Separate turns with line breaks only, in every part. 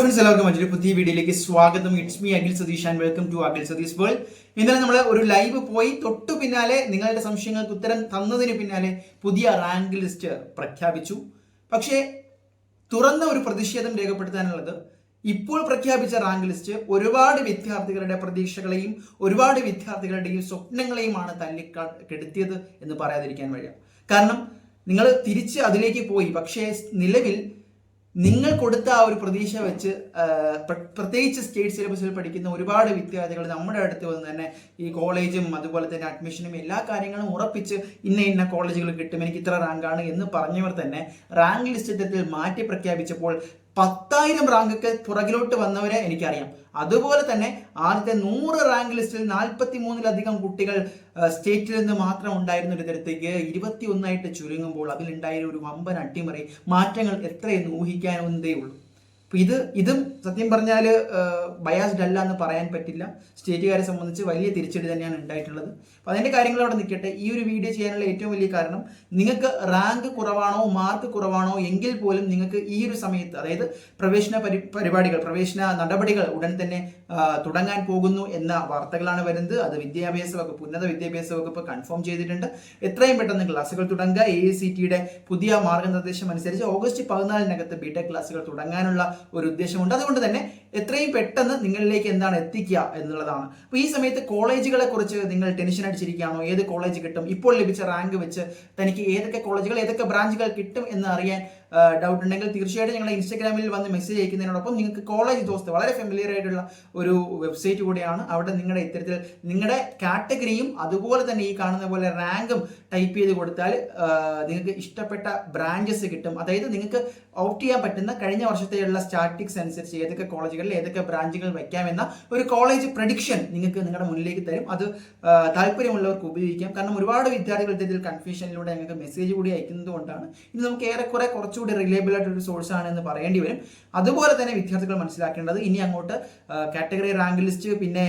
Friends എല്ലാവർക്കും മറ്റൊരു പുതിയ വീഡിയോയിലേക്ക് സ്വാഗതം. It's me Akhil Satheesh and welcome to Akhil Satheesh world ഇന്നലെ നമ്മൾ ഒരു ലൈവ് പോയി. തൊട്ടു പിന്നാലെ നിങ്ങളുടെ സംശയങ്ങൾക്ക് ഉത്തരം തന്നതിന് പിന്നാലെ പുതിയ റാങ്ക് ലിസ്റ്റ് പ്രഖ്യാപിച്ചു. പക്ഷേ തുറന്ന ഒരു പ്രതിഷേധം രേഖപ്പെടുത്താനുള്ളത് ഇപ്പോൾ പ്രഖ്യാപിച്ച റാങ്ക് ലിസ്റ്റ് ഒരുപാട് വിദ്യാർത്ഥികളുടെ പ്രതീക്ഷകളെയും ഒരുപാട് വിദ്യാർത്ഥികളുടെയും സ്വപ്നങ്ങളെയുമാണ് തല്ലി കെടുത്തിയത് എന്ന് പറയാതിരിക്കാൻ വഴിയ കാരണം നിങ്ങൾ തിരിച്ച് അതിലേക്ക് പോയി. പക്ഷേ നിലവിൽ നിങ്ങൾ കൊടുത്ത ആ ഒരു പ്രതീക്ഷ വെച്ച് പ്രത്യേകിച്ച് സ്റ്റേറ്റ് സിലബസിൽ പഠിക്കുന്ന ഒരുപാട് വിദ്യാർത്ഥികൾ നമ്മുടെ അടുത്ത് വന്ന് തന്നെ ഈ കോളേജും അതുപോലെ തന്നെ അഡ്മിഷനും എല്ലാ കാര്യങ്ങളും ഉറപ്പിച്ച് ഇന്ന ഇന്ന കോളേജുകൾ കിട്ടും എനിക്ക് ഇത്ര റാങ്കാണ് എന്ന് പറഞ്ഞവർ തന്നെ റാങ്ക് ലിസ്റ്റ് മാറ്റി പ്രഖ്യാപിച്ചപ്പോൾ പത്തായിരം റാങ്കൊക്കെ പുറകിലോട്ട് വന്നവരെ എനിക്കറിയാം. അതുപോലെ തന്നെ ആദ്യത്തെ നൂറ് റാങ്ക് ലിസ്റ്റിൽ നാൽപ്പത്തി മൂന്നിലധികം കുട്ടികൾ സ്റ്റേറ്റിൽ നിന്ന് മാത്രം ഉണ്ടായിരുന്ന ഒരു തരത്തേക്ക് ഇരുപത്തി ഒന്നായിട്ട് ചുരുങ്ങുമ്പോൾ അതിലുണ്ടായ ഒരു വമ്പൻ അട്ടിമറി മാറ്റങ്ങൾ എത്രയെന്ന് ഊഹിക്കാവുന്നതേ ഉള്ളൂ അപ്പൊ ഇത് ഇതും സത്യം പറഞ്ഞാൽ ബയാസ്ഡ് അല്ല എന്ന് പറയാൻ പറ്റില്ല. സ്റ്റേറ്റുകാരെ സംബന്ധിച്ച് വലിയ തിരിച്ചടി തന്നെയാണ് ഉണ്ടായിട്ടുള്ളത്. അപ്പോൾ അതിന്റെ കാര്യങ്ങൾ അവിടെ നിൽക്കട്ടെ. ഈ ഒരു വീഡിയോ ചെയ്യാനുള്ള ഏറ്റവും വലിയ കാരണം നിങ്ങൾക്ക് റാങ്ക് കുറവാണോ മാർക്ക് കുറവാണോ എങ്കിൽ പോലും നിങ്ങൾക്ക് ഈ ഒരു സമയത്ത് അതായത് പ്രവേശന പരി പരിപാടികൾ പ്രവേശന നടപടികൾ ഉടൻ തന്നെ തുടങ്ങാൻ പോകുന്നു എന്ന വാർത്തകളാണ് വരുന്നത്. അത് വിദ്യാഭ്യാസ വകുപ്പ് ഉന്നത വിദ്യാഭ്യാസ വകുപ്പ് കൺഫേം ചെയ്തിട്ടുണ്ട്. എത്രയും പെട്ടെന്ന് ക്ലാസ്സുകൾ തുടങ്ങുക. എ ഐ സി ടിയുടെ പുതിയ മാർഗനിർദ്ദേശം അനുസരിച്ച് ഓഗസ്റ്റ് പതിനാലിനകത്ത് ബി ടെക് ക്ലാസ്സുകൾ തുടങ്ങാനുള്ള ഒരു ഉദ്ദേശമുണ്ട്. അതുകൊണ്ട് തന്നെ എത്രയും പെട്ടെന്ന് നിങ്ങളിലേക്ക് എന്താണ് എത്തിക്കുക എന്നുള്ളതാണ്. അപ്പോൾ ഈ സമയത്ത് കോളേജുകളെ കുറിച്ച് നിങ്ങൾ ടെൻഷൻ അടിച്ചിരിക്കുകയാണോ? ഏത് കോളേജ് കിട്ടും? ഇപ്പോൾ ലഭിച്ച റാങ്ക് വെച്ച് തനിക്ക് ഏതൊക്കെ കോളേജുകൾ ഏതൊക്കെ ബ്രാഞ്ചുകൾ കിട്ടും എന്ന് അറിയാൻ ഡൗട്ട് ഉണ്ടെങ്കിൽ തീർച്ചയായിട്ടും ഞങ്ങളെ ഇൻസ്റ്റാഗ്രാമിൽ വന്ന് മെസ്സേജ് അയക്കുന്നതിനോടൊപ്പം നിങ്ങൾക്ക് കോളേജ് ദോസ്ത് വളരെ ഫെമിലിയർ ആയിട്ടുള്ള ഒരു വെബ്സൈറ്റ് കൂടിയാണ്. അവിടെ നിങ്ങളുടെ ഇത്തരത്തിൽ നിങ്ങളുടെ കാറ്റഗറിയും അതുപോലെ തന്നെ ഈ കാണുന്ന പോലെ റാങ്കും ടൈപ്പ് ചെയ്ത് കൊടുത്താൽ നിങ്ങൾക്ക് ഇഷ്ടപ്പെട്ട ബ്രാഞ്ചസ് കിട്ടും. അതായത് നിങ്ങൾക്ക് ഔട്ട് ചെയ്യാൻ പറ്റുന്ന കഴിഞ്ഞ വർഷത്തെയുള്ള സ്റ്റാറ്റിക്സ് അനുസരിച്ച് ഏതൊക്കെ കോളേജുകളിൽ ഏതൊക്കെ ബ്രാഞ്ചുകൾ വയ്ക്കാമെന്ന ഒരു കോളേജ് പ്രഡിക്ഷൻ നിങ്ങൾക്ക് നിങ്ങളുടെ മുന്നിലേക്ക് തരും. അത് താല്പര്യമുള്ളവർക്ക് ഉപയോഗിക്കാം. കാരണം ഒരുപാട് വിദ്യാർത്ഥികൾ ഇത്തരത്തിൽ കൺഫ്യൂഷനിലൂടെ ഞങ്ങൾക്ക് മെസ്സേജ് കൂടി അയക്കുന്നത് കൊണ്ടാണ് ഇത് നമുക്ക് ഏറെക്കുറെ കുറച്ചുകൂടി റിലയബിൾ ആയിട്ടൊരു സോഴ്സ് ആണ് എന്ന് പറയേണ്ടി വരും. അതുപോലെ തന്നെ വിദ്യാർത്ഥികൾ മനസ്സിലാക്കേണ്ടത് ഇനി അങ്ങോട്ട് കാറ്റഗറി റാങ്ക് ലിസ്റ്റ് പിന്നെ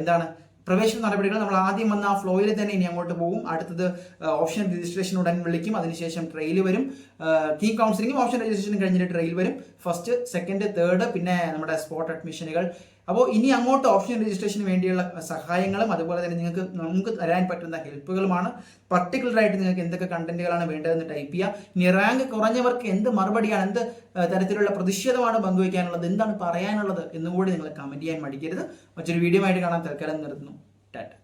എന്താണ് പ്രവേശന നടപടികൾ നമ്മൾ ആദ്യം വന്ന ആ ഫ്ലോയിൽ തന്നെ ഇനി അങ്ങോട്ട് പോകും. അടുത്തത് ഓപ്ഷൻ രജിസ്ട്രേഷൻ ഉടൻ വിളിക്കും. അതിനുശേഷം ട്രെയിൽ വരും. കീ കൗൺസിലിംഗും ഓപ്ഷൻ രജിസ്ട്രേഷൻ കഴിഞ്ഞിട്ട് ട്രെയിൽ വരും. ഫസ്റ്റ് സെക്കൻഡ് തേർഡ് പിന്നെ നമ്മുടെ സ്പോട്ട് അഡ്മിഷനുകൾ അപ്പോൾ ഇനി അങ്ങോട്ട് ഓപ്ഷൻ രജിസ്ട്രേഷന് വേണ്ടിയുള്ള സഹായങ്ങളും അതുപോലെ തന്നെ നിങ്ങൾക്ക് നമുക്ക് തരാൻ പറ്റുന്ന ഹെൽപ്പുകളുമാണ്. പർട്ടിക്കുലർ ആയിട്ട് നിങ്ങൾക്ക് എന്തൊക്കെ കണ്ടന്റുകളാണ് വേണ്ടതെന്ന് ടൈപ്പ് ചെയ്യുക ഇനി റാങ്ക് കുറഞ്ഞവർക്ക് എന്ത് മറുപടിയാണ് എന്ത് തരത്തിലുള്ള പ്രതിഷേധമാണ് പങ്കുവയ്ക്കാനുള്ളത് എന്താണ് പറയാനുള്ളത് എന്നുകൂടി നിങ്ങൾ കമന്റ് ചെയ്യാൻ മടിക്കരുത്. മറ്റൊരു വീഡിയോ ആയിട്ട് കാണാൻ തൽക്കാലം നിർത്തുന്നു. ടാറ്റ.